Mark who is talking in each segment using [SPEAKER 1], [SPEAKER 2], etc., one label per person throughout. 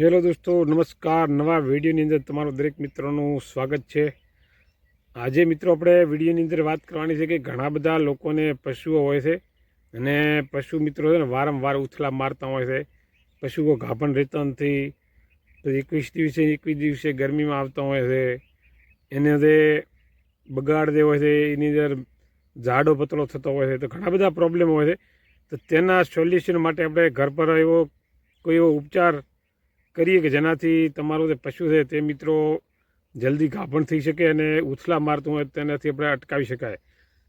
[SPEAKER 1] Hello દોસ્તો, નમસ્કાર. નવા વિડીયોની અંદર તમારું દરેક મિત્રોનું સ્વાગત છે. આજે મિત્રો આપણે વિડીયોની અંદર વાત કરવાની છે કે ઘણા બધા લોકોને પશુઓ હોય છે અને પશુ મિત્રો છે ને વારંવાર ઉથલા મારતા હોય છે. પશુઓ ગાભણ રહેતા નથી. એકવીસ દિવસે એકવીસ દિવસે ગરમીમાં આવતા હોય છે. એને અંદર બગાડ જે હોય છે, એની અંદર ઝાડો પતળો થતો હોય છે. તો ઘણા બધા પ્રોબ્લેમ હોય છે. તો તેના સોલ્યુશન માટે આપણે ઘર પર એવો કોઈ એવો ઉપચાર કરીએ કે જેનાથી તમારું જે પશુ છે તે મિત્રો જલ્દી ગાભણ થઈ શકે અને ઉથલા મારતું હોય તેનાથી આપણે અટકાવી શકાય.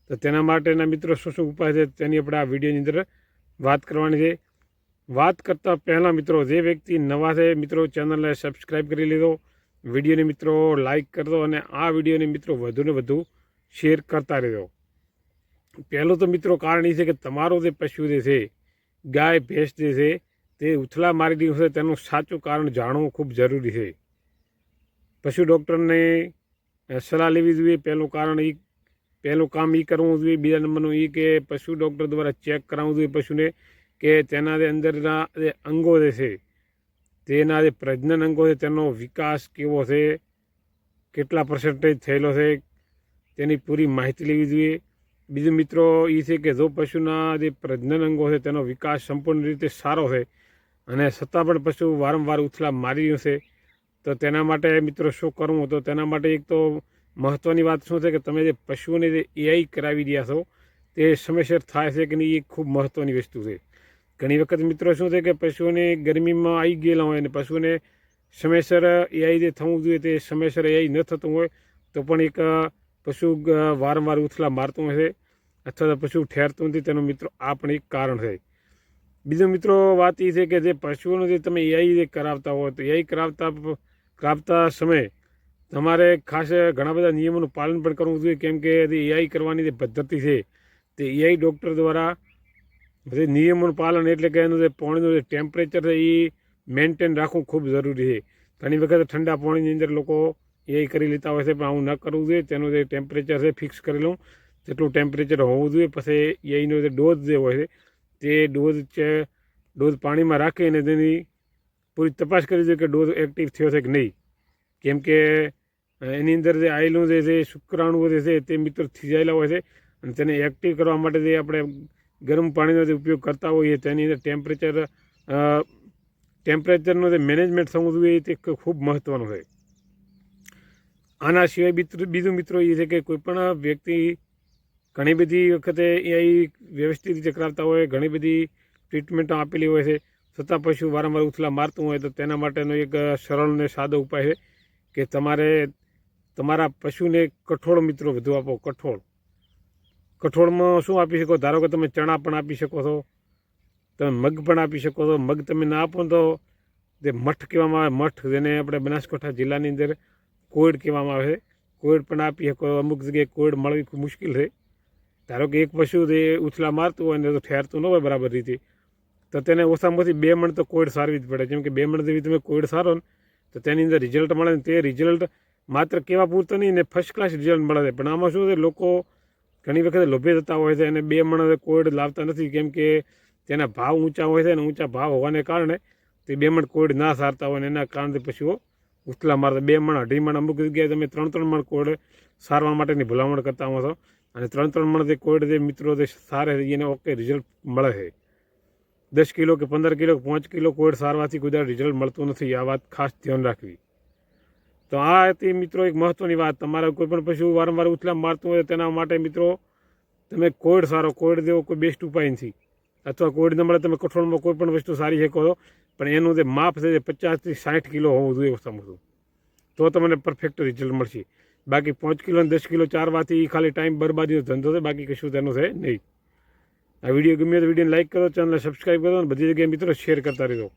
[SPEAKER 1] તો તેના માટેના મિત્રો શું શું ઉપાય છે તેની આપણે આ વિડીયોની અંદર વાત કરવાની છે. વાત કરતાં પહેલાં મિત્રો જે વ્યક્તિ નવા છે મિત્રો ચેનલને સબસ્ક્રાઈબ કરી લીધો. વિડીયોને મિત્રો લાઇક કરતો અને આ વિડીયોને મિત્રો વધુને વધુ શેર કરતા રહેજો. પહેલું તો મિત્રો કારણ એ છે કે તમારો જે પશુ જે છે, ગાય, ભેંસ જે છે તે ઉથલા મારી રહ્યું છે તેનું સાચું કારણ જાણવું ખૂબ જરૂરી છે. પશુ ડૉક્ટરને સલાહ લેવી જોઈએ. પહેલું કારણ એ પહેલું કામ એ કરવું જોઈએ. બીજા નંબરનું એ કે પશુ ડૉક્ટર દ્વારા ચેક કરાવવું જોઈએ પશુને કે તેના જે અંદરના જે અંગો જે છે, તેના જે પ્રજનન અંગો છે, તેનો વિકાસ કેવો છે, કેટલા પર્સન્ટેજ થયેલો છે, તેની પૂરી માહિતી લેવી જોઈએ. બીજું મિત્રો એ છે કે જો પશુના જે પ્રજનન અંગો છે, તેનો વિકાસ સંપૂર્ણ રીતે સારો છે અને છતાં પણ પશુ વારંવાર ઉથલા મારી રહ્યું છે. તો તેના માટે મિત્રો શું કરવું? તો તેના માટે એક તો મહત્ત્વની વાત શું છે કે તમે જે પશુઓને જે એઆઈ કરાવી રહ્યા છો, તે સમયસર થાય છે કે નહીં એ ખૂબ મહત્ત્વની વસ્તુ છે. ઘણી વખત મિત્રો શું છે કે પશુઓને ગરમીમાં આવી ગયેલા હોય અને પશુઓને સમયસર એઆઈ જે થવું જોઈએ તે સમયસર એઆઈ ન થતું હોય, તો પણ એક પશુ વારંવાર ઉથલા મારતું હોય છે, અથવા તો પશુ ઠેરતું નથી, તેનો મિત્રો આ પણ એક કારણ છે. બીજો મિત્રો વાત એ છે કે જે પશુઓનું જે તમે એઆઈ જે કરાવતા હોય તો એઆઈ કરાવતા કરાવતા સમયે તમારે ખાસ ઘણા બધા નિયમોનું પાલન પણ કરવું જોઈએ. કેમ કે જે એઆઈ કરવાની જે પદ્ધતિ છે તે એઆઈ ડૉક્ટર દ્વારા જે નિયમોનું પાલન એટલે કે એનું જે પાણીનું જે ટેમ્પરેચર છે એ મેન્ટેન રાખવું ખૂબ જરૂરી છે. ઘણી વખત ઠંડા પાણીની અંદર લોકો એઆઈ કરી લેતા હોય છે, પણ આવું ન કરવું જોઈએ. તેનું જે ટેમ્પરેચર છે ફિક્સ કરી લઉં. જેટલું ટેમ્પરેચર હોવું જોઈએ. પછી એઆઈનો જે ડોઝ જે હોય છે તે ડોઝ છે, ડોઝ પાણીમાં રાખી અને તેની પૂરી તપાસ કરી દે કે ડોઝ એક્ટિવ થયો છે કે નહીં. કેમ કે એની અંદર જે આયલું જે છે શુક્રાણુઓ જે છે, તે મિત્રો થીજાયેલા હોય છે અને તેને એક્ટિવ કરવા માટે જે આપણે ગરમ પાણીનો જે ઉપયોગ કરતા હોઈએ, તેની અંદર ટેમ્પરેચર ટેમ્પરેચરનું જે મેનેજમેન્ટ થવું જોઈએ તે ખૂબ મહત્ત્વનું છે. આના સિવાય બીજું મિત્રો એ છે કે કોઈપણ વ્યક્તિ ઘણી બધી વખતે એ વ્યવસ્થિત રીતે કરાવતા હોય, ઘણી બધી ટ્રીટમેન્ટો આપેલી હોય છે. છતાં પશુ વારંવાર ઉથલા મારતું હોય તો તેના માટેનો એક સરળ અને સાદો ઉપાય છે કે તમારે, તમારા પશુને કઠોળ મિત્રો વધુ આપો, કઠોળ. કઠોળમાં શું આપી શકો? ધારો કે તમે ચણા પણ આપી શકો છો, તમે મગ પણ આપી શકો છો. મગ તમે ના આપો તો જે મઠ કહેવામાં આવે, મઠ જેને આપણે બનાસકાંઠા જિલ્લાની અંદર કોયડ કહેવામાં આવે છે. કોયડ પણ આપી શકો, અમુક જગ્યાએ કોયડ મળવી ખૂબ મુશ્કેલ છે. ધારો કે એક પશુ જે ઉછલા મારતું હોય ને તો ઠેરતું ન હોય બરાબર રીતે, તો તેને ઓછામાં ઓછી બે મણ તો કોઈડ સારવી જ પડે. જેમ કે બે મણ જેવી તમે કોઈડ સારો ને, તો તેની અંદર રિઝલ્ટ મળે ને તે રિઝલ્ટ માત્ર કેવા પૂરતો નહીં ને ફર્સ્ટ ક્લાસ રિઝલ્ટ મળે છે. પણ આમાં શું છે, લોકો ઘણી વખત લોભે થતા હોય છે અને બે મણ કોઈડ લાવતા નથી. કેમ કે તેના ભાવ ઊંચા હોય છે અને ઊંચા ભાવ હોવાને કારણે તે બે મણ કોઈડ ના સારતા હોય ને એના કારણે પશુઓ ઉથલા મારતા. બે મણ અઢી મણ અમુક જગ્યાએ તમે ત્રણ ત્રણ મણ કોયડ સારવા માટેની ભલામણ કરતા હો છો. અને ત્રણ ત્રણ મણ જે કોયડ જે મિત્રો જે સારે એને ઓકે રિઝલ્ટ મળે છે. દસ કિલો કે પંદર કિલો કે પાંચ કિલો કોવિડ સારવાથી કોઈ રિઝલ્ટ મળતું નથી, આ વાત ખાસ ધ્યાન રાખવી. તો આ હતી મિત્રો એક મહત્ત્વની વાત. તમારે કોઈ પણ પશુ વારંવાર ઉથલા મારતું હોય તેના માટે મિત્રો તમે કોવિડ સારો કોવિડ જેવો કોઈ બેસ્ટ ઉપાય નથી. અથવા કોવિડ મળે તમે કઠોળમાં કોઈ પણ વસ્તુ સારી શકો છો, પણ એનું જે માપ છે જે પચાસથી સાઠ કિલો હોવું જોઈએ ઓછામાં ઓછું તો તમને પરફેક્ટ રિઝલ્ટ મળશે. બાકી પાંચ કિલો અને દસ કિલો ચારવાથી ખાલી ટાઈમ બરબાદીનો ધંધો છે, બાકી કશું તેનું છે નહીં. આ વીડિયો ગમ્યો તો વિડીયોને લાઇક કરો ચેનલને સબસ્ક્રાઈબ કરો અને બધી જગ્યાએ મિત્રો શેર કરતા રહેજો.